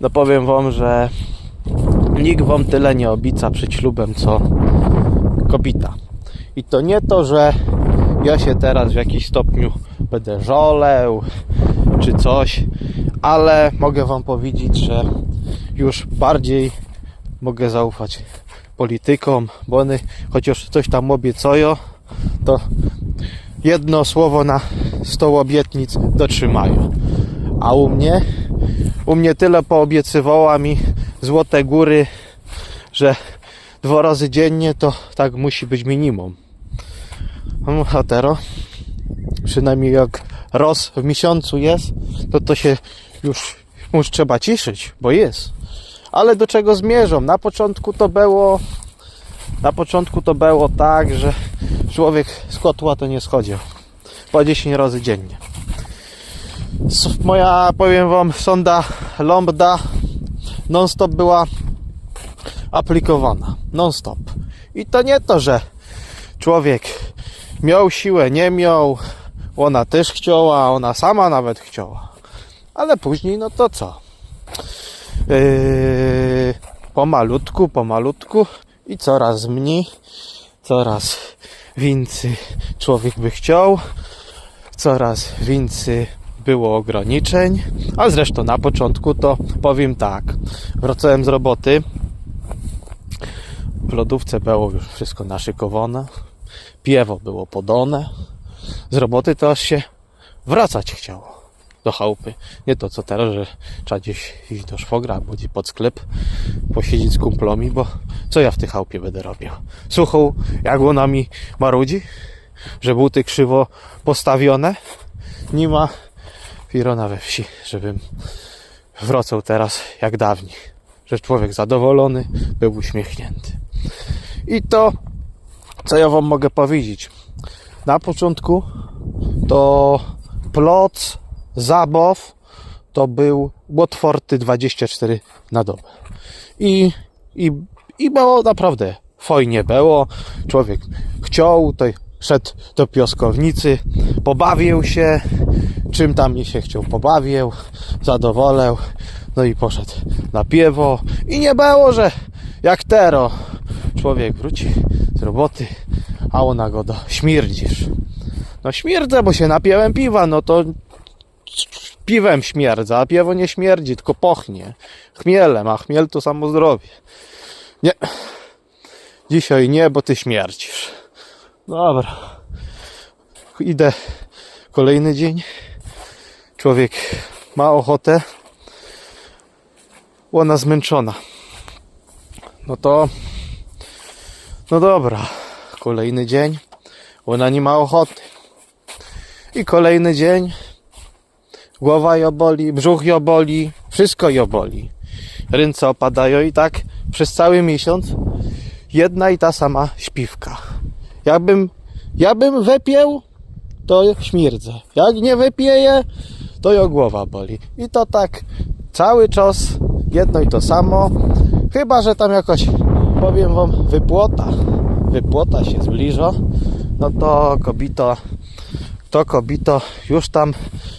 no powiem wam, że nikt wam tyle nie obica przed ślubem, co kobieta. I to nie to, że ja się teraz w jakiś stopniu będę żoleł, czy coś, ale mogę wam powiedzieć, że już bardziej mogę zaufać politykom, bo one chociaż coś tam obiecują, to jedno słowo na 100 obietnic dotrzymają. A u mnie, u mnie tyle poobiecywała mi złote góry, że dwa razy dziennie to tak musi być minimum. No, A teraz, przynajmniej jak roz w miesiącu jest, to to się już, już trzeba cieszyć, bo jest. Ale do czego zmierzam? Na początku to było na początku to było tak, że człowiek z kotła to nie schodził. Po 10 razy dziennie. Moja, powiem wam, sonda Lambda non-stop była aplikowana. Non-stop. I to nie to, że człowiek miał siłę, nie miał. Ona też chciała, ona sama nawet chciała. Ale później, no to co? Yy, pomalutku, pomalutku i coraz mniej, coraz więcej człowiek by chciał, coraz więcej było ograniczeń, a zresztą na początku to powiem tak, wracałem z roboty, w lodówce było już wszystko naszykowane, piewo było podane, z roboty to aż się wracać chciało do chałupy. Nie to co teraz, że trzeba gdzieś iść do szwogra albo gdzieś pod sklep, posiedzieć z kumplami, bo co ja w tej chałupie będę robił? Słuchał, jak ona mi marudzi, że buty krzywo postawione. Nie ma pirona we wsi, żebym wracał teraz jak dawniej. Że człowiek zadowolony, był uśmiechnięty. I to, co ja wam mogę powiedzieć. Na początku to ploc, zabaw to był Watforty 24 na dobę. I, i, i było naprawdę fajnie było. Człowiek chciał, to szedł do pioskownicy, pobawił się, czym tam nie się chciał, pobawił, zadowolał, no i poszedł na piewo. I nie było, że jak tero człowiek wróci z roboty, a ona go do śmierdzisz. No śmierdzę, bo się napiłem piwa, no to piwem śmierdza, a piwo nie śmierdzi, tylko pochnie. Chmielem, a chmiel to samo zdrowie. Nie. Dzisiaj nie, bo ty śmierdzisz. Dobra. Idę kolejny dzień. Człowiek ma ochotę. Ona zmęczona. No to. No dobra. Kolejny dzień. Ona nie ma ochoty. I kolejny dzień. Głowa ją boli, brzuch ją boli, wszystko ją boli. Ręce opadają i tak przez cały miesiąc jedna i ta sama śpiwka. Jakbym, ja bym wypił, to śmierdzę. Jak nie wypieję, to ją głowa boli. I to tak cały czas jedno i to samo. Chyba, że tam jakoś, powiem wam, wypłota, wypłota się zbliża, no to kobito to kobito już tam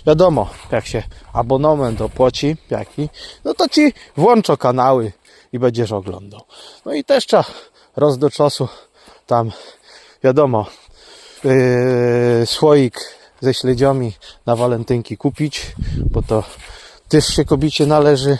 wiadomo, jak się abonament opłaci, jaki, no to ci włączą kanały i będziesz oglądał. No i też trzeba roz do czasu tam wiadomo yy, słoik ze śledziami na walentynki kupić, bo to też się kobicie należy,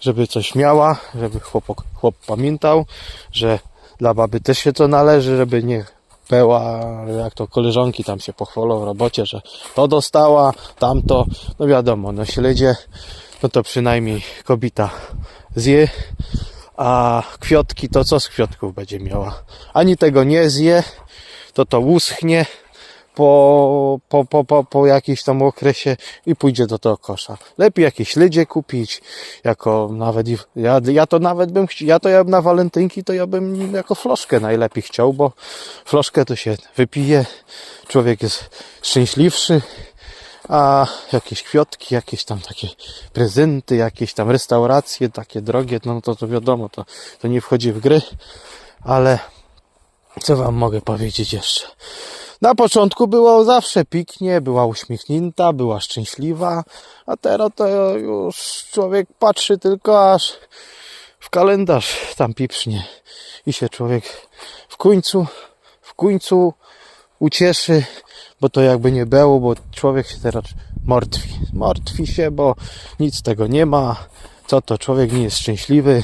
żeby coś miała, żeby chłop, chłop pamiętał, że dla baby też się to należy, żeby nie była, jak to koleżanki tam się pochwalą w robocie, że to dostała, tamto, no wiadomo, no śledzie, no to przynajmniej kobita zje, a kwiotki to co z kwiotków będzie miała? Ani tego nie zje, to to uschnie po, po, po, po, po jakimś tam okresie i pójdzie do tego kosza. Lepiej jakieś śledzie kupić, jako nawet, ja, ja to nawet bym ja to ja na walentynki to ja bym jako floszkę najlepiej chciał, bo floszkę to się wypije, człowiek jest szczęśliwszy, a jakieś kwiotki, jakieś tam takie prezenty, jakieś tam restauracje takie drogie, no to, to wiadomo, to, to nie wchodzi w gry, ale co wam mogę powiedzieć jeszcze? Na początku było zawsze piknie, była uśmiechnięta, była szczęśliwa, a teraz to już człowiek patrzy tylko aż w kalendarz tam piprznie i się człowiek w końcu, w końcu ucieszy, bo to jakby nie było, bo człowiek się teraz martwi. Martwi się, bo nic tego nie ma. Co to człowiek nie jest szczęśliwy,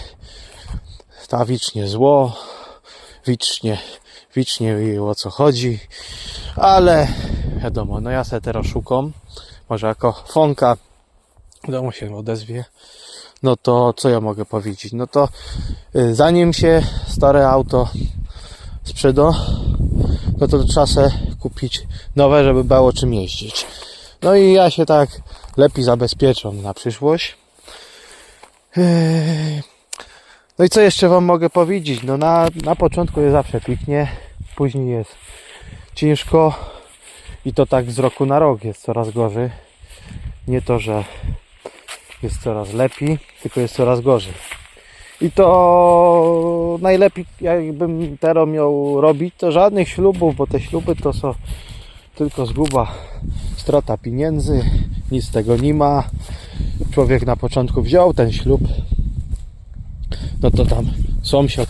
ta wicznie zło, wicznie, wicznie wie o co chodzi, ale wiadomo, no ja se teraz szukam, może jako fonka, wiadomo się odezwie, no to co ja mogę powiedzieć? No to y, zanim się stare auto sprzeda, no to trzeba se kupić nowe, żeby było czym jeździć. No i ja się tak lepiej zabezpieczam na przyszłość. Yy, No i co jeszcze Wam mogę powiedzieć? No na, na początku jest zawsze pięknie, później jest ciężko i to tak z roku na rok jest coraz gorzej. Nie to, że jest coraz lepiej, tylko jest coraz gorzej. I to najlepiej jakbym teraz miał robić, to żadnych ślubów, bo te śluby to są tylko zguba, strata pieniędzy, nic z tego nie ma. Człowiek na początku wziął ten ślub, no to tam sąsiad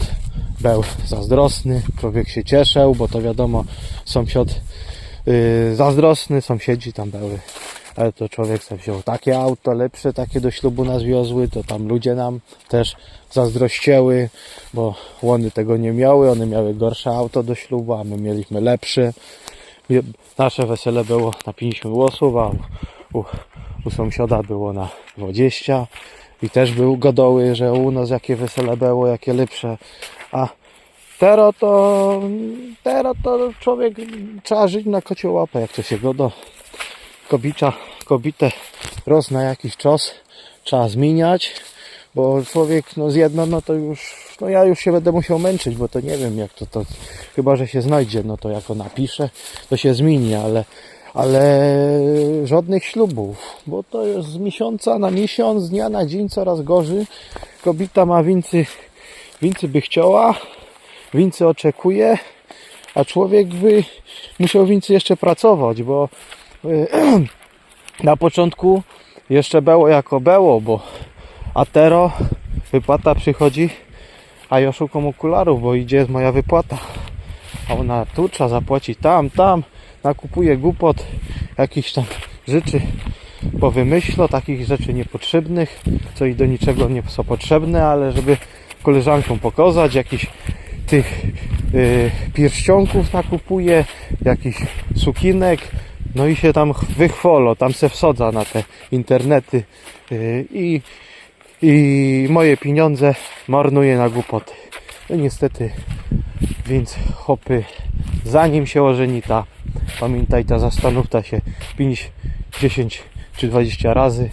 był zazdrosny, człowiek się cieszył, bo to wiadomo, sąsiad yy, zazdrosny, sąsiedzi tam były, ale to człowiek sobie wziął takie auto lepsze, takie do ślubu nas wiozły, to tam ludzie nam też zazdrościły, bo łony tego nie miały, one miały gorsze auto do ślubu, a my mieliśmy lepsze. Nasze wesele było na 50 głosów, a u, u sąsiada było na 20 i też był godoły, że u nas jakie wesele było, jakie lepsze, a teraz to teraz to człowiek trzeba żyć na kocie łapę, jak to się godo. Kobicza, kobitę roz na jakiś czas trzeba zmieniać, bo człowiek no z jedno, no to już, no ja już się będę musiał męczyć, bo to nie wiem jak to, to chyba, że się znajdzie, no to jako napiszę, to się zmieni, ale ale żadnych ślubów, bo to jest z miesiąca na miesiąc, z dnia na dzień coraz gorzej. Kobieta ma więcej, więcej by chciała, więcej oczekuje, a człowiek by musiał więcej jeszcze pracować, bo y, na początku jeszcze było jako było, bo atero wypłata przychodzi, a ja szukam okularów, bo idzie jest moja wypłata. A ona tu trzeba zapłacić tam, tam, nakupuje głupot, jakichś tam rzeczy powymyślo, takich rzeczy niepotrzebnych, co i do niczego nie są potrzebne, ale żeby koleżankom pokazać, jakiś tych y, pierścionków nakupuje, jakiś sukinek, no i się tam wychwolo, tam se wsodza na te internety y, i, i moje pieniądze marnuje na głupoty. No niestety, więc hopy, zanim się ożeni ta, pamiętaj ta zastanów ta się 5, 10 czy 20 razy,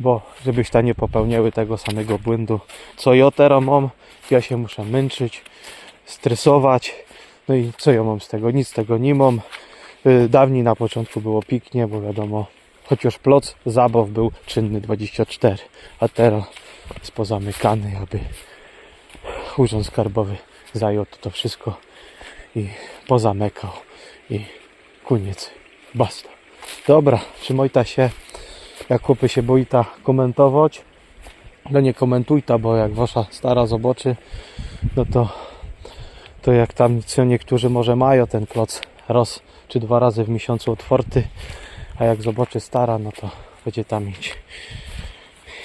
bo żebyś ta nie popełniały tego samego błędu, co ja teraz mam, ja się muszę męczyć, stresować, no i co ja mam z tego? Nic z tego nie mam. Y, Dawniej na początku było piknie, bo wiadomo, chociaż ploc zabaw był czynny 24, a teraz jest pozamykany, aby urząd skarbowy zajął to, wszystko i pozamykał i koniec, basta. Dobra, trzymaj ta się, jak chłopy się boi ta komentować, no nie komentuj ta, bo jak wasza stara zobaczy, no to to jak tam co niektórzy może mają ten kloc raz czy dwa razy w miesiącu otwarty, a jak zobaczy stara, no to będzie tam mieć.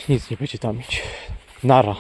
Nic nie będzie tam mieć. Nara.